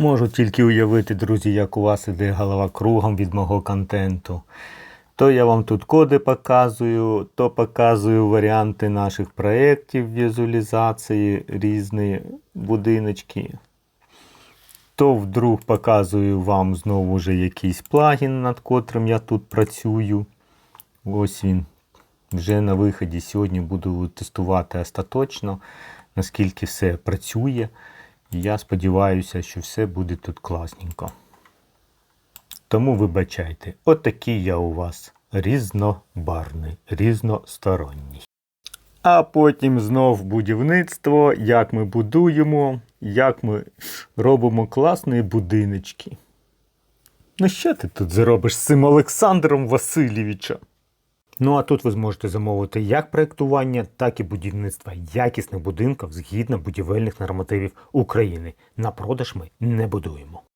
Можу тільки уявити, друзі, як у вас іде голова кругом від мого контенту. То я вам тут коди показую, то показую варіанти наших проєктів візуалізації, різні будиночки. То вдруг показую вам знову вже якийсь плагін, над котрим я тут працюю. Ось він. Вже на виході сьогодні буду тестувати остаточно, наскільки все працює. Я сподіваюся, що все буде тут класненько. Тому вибачайте, отакий я у вас різнобарний, різносторонній. А потім знов будівництво, як ми будуємо, як ми робимо класні будиночки. Ну що ти тут зробиш з цим Олександром Васильовичем? Ну а тут ви зможете замовити як проєктування, так і будівництво якісних будинків згідно будівельних нормативів України. На продаж ми не будуємо.